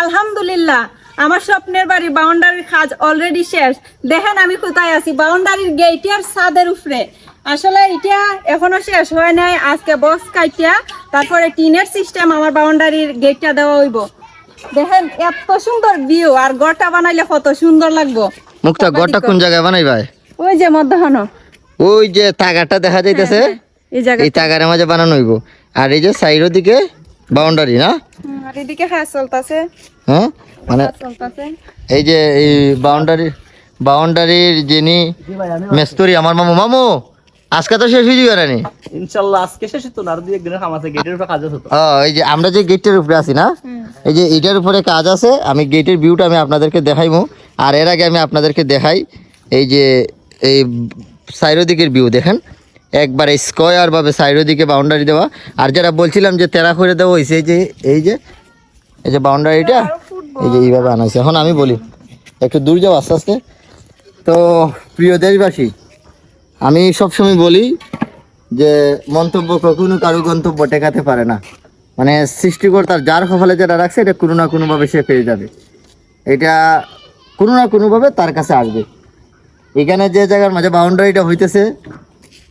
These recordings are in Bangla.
আলহামদুলিল্লাহ আমার স্বপ্নের বাড়ি বাউন্ডারির কাজ অলরেডি শেষ। দেখেন আমি কোথায় আছি বাউন্ডারির গেটের ছাদের উপরে। আসলে এটা এখনও শেষ হয় নাই আজকে বক্স কাটিয়া তারপরে টিনের সিস্টেম আমার বাউন্ডারির গেটটা দেওয়া হইব। দেখেন এত সুন্দর ভিউ আর ঘরটা বানাইলে কত সুন্দর লাগবো। মুক্তা গড়টা কোন জায়গায় বানাই ভাই ওই যে মধ্যাহ্ন ওই যে তাগাটা দেখা যাইতেছে এই জায়গা এই তাগারের মাঝে বানানো হইব। আর এই যে সাইডের দিকে বাউন্ডারি না? আর এদিকে হ্যাঁ চলতেছে। হ্যাঁ? মানে এই যে এই বাউন্ডারি বাউন্ডারির যিনি মেস্তরি আমার মামু মামু আজকে তো শেষ হয়ে যাবে রানি ইনশাল্লাহ আজকে শেষে তো না আর দুই একদিনের কাম আছে গেটের উপর কাজ আছে তো। এই যে আমরা যে গেটের উপরে আছি না এই যে এটার উপরে কাজ আছে আমি গেটের ভিউটা আমি আপনাদেরকে দেখাইবো আর এর আগে আমি আপনাদেরকে দেখাই এই যে এই সাইরো দিকের ভিউ দেখেন একবার স্কোয়ার ভাবে সাইরো দিকে বাউন্ডারি দেওয়া আর যেটা বলছিলাম যে তেরা করে দেওয়া হয়েছে এই যে এই যে এই যে বাউন্ডারিটা এই যে এইভাবে আনা হয়েছে এখন আমি বলি একটু দূর যাও আস্তে আস্তে। তো প্রিয় দেশবাসী আমি সবসময় বলি যে মন্তব্য কখনো কারও গন্তব্য টেকাতে পারে না। মানে সৃষ্টিকর্তার যার কপালে যেটা রাখছে এটা কোনো না কোনোভাবে সে পেয়ে যাবে। এটা কোনো না কোনোভাবে তার কাছে আসবে। এখানে যে জায়গার মাঝে বাউন্ডারিটা হইতেছে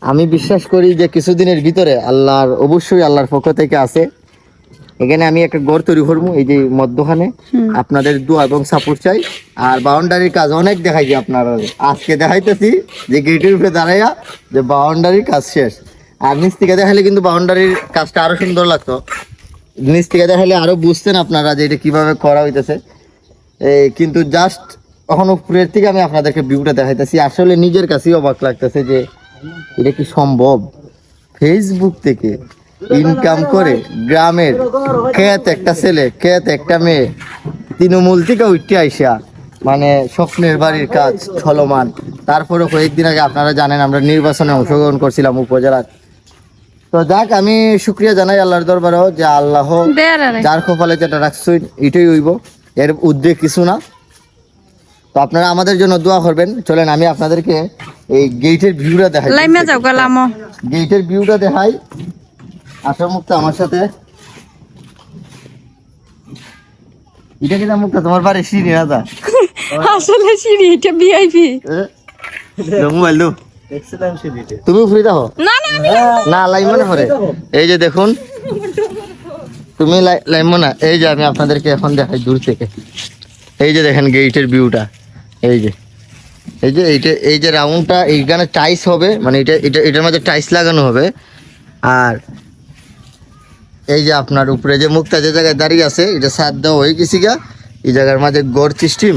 আমি বিশ্বাস করি যে কিছুদিনের ভিতরে আল্লাহর অবশ্যই আল্লাহর পক্ষ থেকে আছে। এখানে আমি একটা গড় তৈরি করব এই যে মধ্যখানে। আপনাদের দোয়া এবং সাপোর্ট চাই। আর বাউন্ডারির কাজ অনেক দেখাইছি আপনারা। আজকে দেখাইতেছি যে গেটের উপরে দাঁড়াইয়া যে বাউন্ডারির কাজ শেষ। আর নিচ থেকে দেখাইলে কিন্তু বাউন্ডারির কাজটা আরও সুন্দর লাগতো। নিচ থেকে দেখাইলে আরও বুঝতেন আপনারা যে এটা কীভাবে করা হইতেছে। এই কিন্তু জাস্ট এখন উপরের থেকে আমি আপনাদেরকে ভিউটা দেখাইতেছি। আসলে নিজের কাছেই অবাক লাগতেছে যে এটা কি সম্ভব? ফেসবুক থেকে ইনকাম করে গ্রামের খেত একটা ছেলে খেত একটা মেয়ে। তৃণমূল থেকে উঠতে আইসা মানে স্বপ্নের বাড়ির কাজ চলমান তারপরে কয়েকদিন আগে আপনারা জানেন আমরা নির্বাচনে অংশগ্রহণ করছিলাম উপজেলার। তো যাক আমি শুক্রিয়া জানাই আল্লাহর দরবারেও যে আল্লাহ যার কপালে যেটা রাখছো এটাই হইব। এর উদ্বেগ কিছু না। তো আপনারা আমাদের জন্য দোয়া করবেন। চলেন আমি আপনাদেরকে এই গেটের ভিউটা দেখাই। গেটের ভিউটা দেখাই। আশা মুক্ত আমার সাথে। এটা কিন্তু মুক্ত? তোমার বাড়ি সিঁড়ি না দা আসলে সিঁড়ি এটা ভিআইপি মোবাইল দো তুমি ফ্রি থাকো? না না আমি না লাইমনে পরে এই যে দেখুন তুমি লাইমো না এই যে আমি আপনাদেরকে এখন দেখাই দূর থেকে। এই যে দেখেন গেটের ভিউটা এই যে। এই যে এইটা এই যে রাউন্ডটা এইখানে টাইস হবে। মানে এটা এটা এটার মধ্যে টাইস লাগানো হবে। আর এই যে আপনার উপরে যে মুক্তা যে জায়গায় দাঁড়িয়ে আছে, এটা সাত দেওয়া হয়ে গেছি গা। এই জায়গার মাঝে গড় সিস্টেম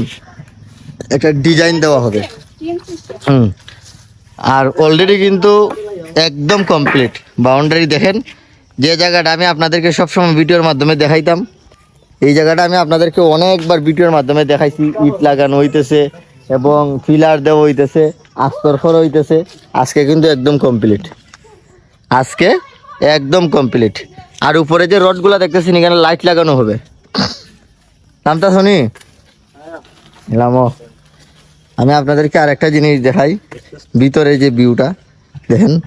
একটা ডিজাইন দেওয়া হবে। হুম। আর অলরেডি কিন্তু একদম কমপ্লিট বাউন্ডারি দেখেন, যে জায়গাটা আমি আপনাদেরকে সবসময় ভিডিওর মাধ্যমে দেখাইতাম, এই জায়গাটা আমি আপনাদেরকে অনেকবার ভিডিওর মাধ্যমে দেখাইছি। ইট লাগানো হইতেছে এবং ফিলার দেওয়া হইতেছে, আস্তর হইতেছে। আজকে কিন্তু একদম কমপ্লিট আজকে একদম কমপ্লিট আর উপরে যে রডগুলো দেখতেছেন, এখানে লাইট লাগানো হবে। নামটা শুনি? এলামো আমি আপনাদেরকে আর একটা জিনিস দেখাই। ভিতরে যে ভিউটা দেখেন,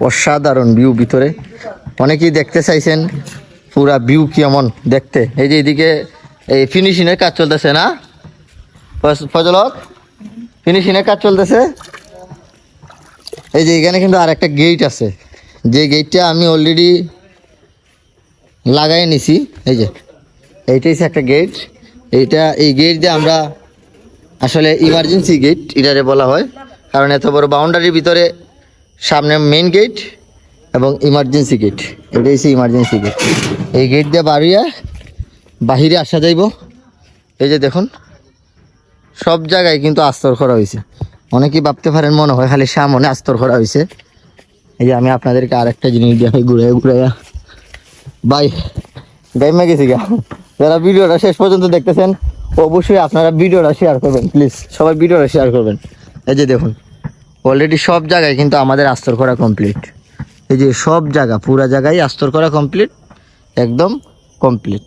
অসাধারণ ভিউ ভিতরে। অনেকেই দেখতে চাইছেন, পুরা ভিউ কেমন দেখতে। এই যে এদিকে, এই ফিনিশিংয়ের কাজ চলতেছে না? ফজ- ফজলক ফিনিশিংয়ের কাজ চলতেছে? এই যে এখানে কিন্তু আর একটা গেট আছে। যে গেটটা আমি অলরেডি লাগাই নিছি, এই যে। এইটাই একটা গেট এইটা, এই গেট দিয়ে আমরা আসলে ইমার্জেন্সি গেট এটারে বলা হয়। কারণ এত বড় বাউন্ডারির ভিতরে সামনে মেন গেট এবং ইমার্জেন্সি গেট এটাই হচ্ছে ইমার্জেন্সি গেট এই গেট দিয়ে বাড়িয়ে বাহিরে আসা যাইব। এই যে দেখুন, সব জায়গায় কিন্তু আস্তর করা হয়েছে অনেকেই ভাবতে পারেন, মনে হয় খালি সামনে আস্তর করা হয়েছে এই যে আমি আপনাদেরকে আরেকটা জিনিস দেখাই ঘুরে ঘুরে বাই গাইমা গেছি গা। যারা ভিডিওটা শেষ পর্যন্ত দেখতেছেন, অবশ্যই আপনারা ভিডিওটা শেয়ার করবেন প্লিজ সবাই ভিডিওটা শেয়ার করবেন। এই যে দেখুন অলরেডি সব জায়গায় কিন্তু আমাদের আস্তর করা কমপ্লিট এই যে সব জায়গা, পুরা জায়গায় আস্তর করা কমপ্লিট একদম কমপ্লিট